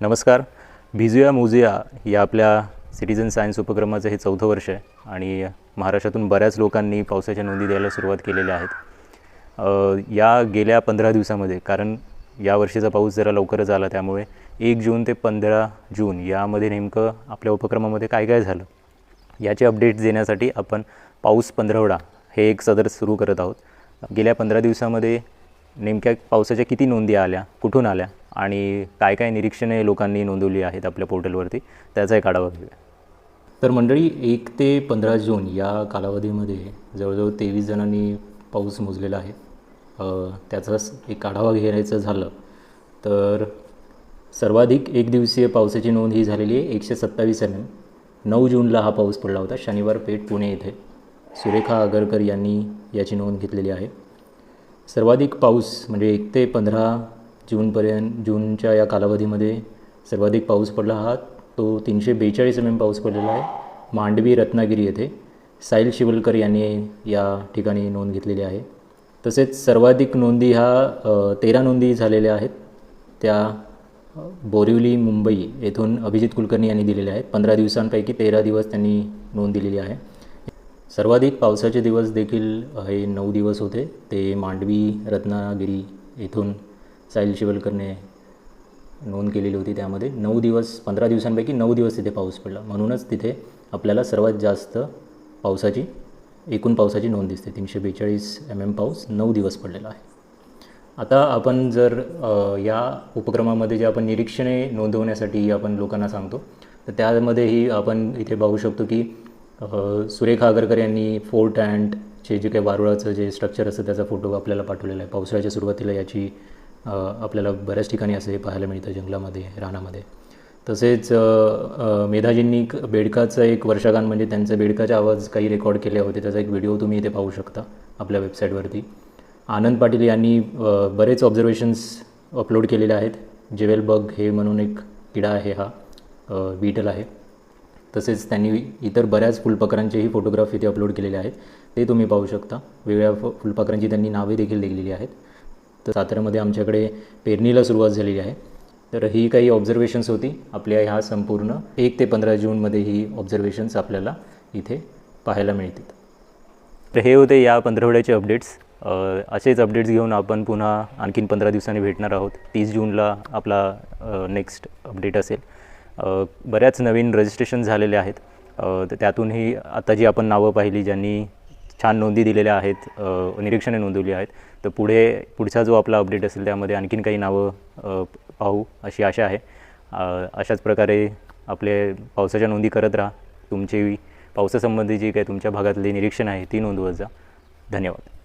नमस्कार. भिजूया मोजूया या आपल्या सिटीजन सायन्स उपक्रमाचं हे चौथं वर्ष आहे आणि महाराष्ट्रातून बऱ्याच लोकांनी पावसाच्या नोंदी द्यायला सुरुवात केलेल्या आहेत. या गेल्या पंधरा दिवसामध्ये कारण या वर्षीचा पाऊस जरा लवकरच आला त्यामुळे एक जून ते पंधरा जून यामध्ये नेमकं आपल्या उपक्रमामध्ये काय काय झालं याचे अपडेट्स देण्यासाठी आपण पाऊस पंधरवडा हे एक सदर सुरू करत आहोत. गेल्या पंधरा दिवसामध्ये नेमक्या पावसाच्या किती नोंदी आल्या कुठून आल्या आणि काय काय निरीक्षणे लोकांनी नोंदवली आहेत आपल्या पोर्टलवरती त्याचा एक आढावा घेऊया. तर मंडळी एक ते पंधरा जून या कालावधीमध्ये जवळजवळ तेवीस जणांनी पाऊस मोजलेला आहे. त्याचाच एक आढावा घेण्याचं झालं तर सर्वाधिक एक दिवसीय पावसाची नोंद ही झालेली आहे एकशे सत्तावीस एम एम. नऊ जूनला हा पाऊस पडला होता शनिवार पेठ पुणे येथे. सुरेखा आगरकर यांनी याची नोंद घेतलेली आहे. सर्वाधिक पाऊस म्हणजे एक ते पंधरा जूनपर्यंत जूनच्या या कालावधीमध्ये सर्वाधिक पाऊस पडला हा तो तीनशे बेचाळीस एम एम पाऊस पडलेला आहे. मांडवी रत्नागिरी येथे साहिल शिवलकर यांनी या ठिकाणी नोंद घेतलेली आहे. तसेच सर्वाधिक नोंदी ह्या तेरा नोंदी झालेल्या आहेत. त्या बोरिवली मुंबई येथून अभिजित कुलकर्णी यांनी दिलेल्या आहेत. पंधरा दिवसांपैकी तेरा दिवस त्यांनी नोंद दिलेली आहे. सर्वाधिक पावसाचे दिवस देखील हे नऊ दिवस होते. ते मांडवी रत्नागिरी येथून साहिल शिवलकरने नोंद केलेली होती त्यामध्ये. नऊ दिवस पंधरा दिवसांपैकी नऊ दिवस तिथे पाऊस पडला. म्हणूनच तिथे आपल्याला सर्वात जास्त पावसाची एकूण पावसाची नोंद दिसते. तीनशे बेचाळीस एम एम पाऊस नऊ दिवस पडलेला आहे. आता आपण जर या उपक्रमामध्ये जे आपण निरीक्षणे नोंदवण्यासाठी आपण लोकांना सांगतो तर त्यामध्येही आपण इथे पाहू शकतो की सुरेखा आगरकर यांनी फोर्ट अँडचे जे काही वारुळाचं जे स्ट्रक्चर असतं त्याचा फोटो आपल्याला पाठवलेला आहे. पावसाळ्याच्या सुरुवातीला याची आपल्याला बऱ्याच ठिकाणी असं हे पाहायला मिळतं जंगलामध्ये रानामध्ये. तसेच मेधाजींनी बेडकाचं एक वर्षगान म्हणजे त्यांचं बेडकाचे आवाज काही रेकॉर्ड केले होते त्याचा एक व्हिडिओ तुम्ही इथे पाहू शकता आपल्या वेबसाईटवरती. आनंद पाटील यांनी बरेच ऑब्झर्वेशन्स अपलोड केलेले आहेत. जेवेल बग हे म्हणून एक किडा आहे हा बीटल आहे. तसेच त्यांनी इतर बऱ्याच फुलपाखरांचेही फोटोग्राफ इथे अपलोड केलेले आहेत. ते तुम्ही पाहू शकता. वेगळ्या फुलपाखरांची त्यांनी नावे देखील दिलेली आहेत. तर साताऱ्यामध्ये आमच्याकडे पेरणीला सुरुवात झालेली आहे. तर ही काही ऑब्झर्वेशन्स होती. आपल्या ह्या संपूर्ण एक ते पंधरा जूनमध्ये ही ऑब्झर्वेशन्स आपल्याला इथे पाहायला मिळतील. तर हे होते या पंधरवड्याचे अपडेट्स असेच अपडेट्स घेऊन आपण पुन्हा आणखीन पंधरा दिवसांनी भेटणार आहोत. तीस जूनला आपला नेक्स्ट अपडेट असेल. बऱ्याच नवीन रजिस्ट्रेशन झालेले आहेत. तर त्यातूनही आता जी आपण नावं पाहिली ज्यांनी छान नोंदी दिलेल्या आहेत निरीक्षणे नोंदवली आहेत. तर पुढे पुढचा जो आपला अपडेट असेल त्यामध्ये आणखीन काही नावं पाहू अशी आशा आहे. अशाच प्रकारे आपले पावसाच्या नोंदी करत राहा. तुमची पावसासंबंधी जी काही तुमच्या भागातली निरीक्षण आहे ती नोंदवत जा. धन्यवाद.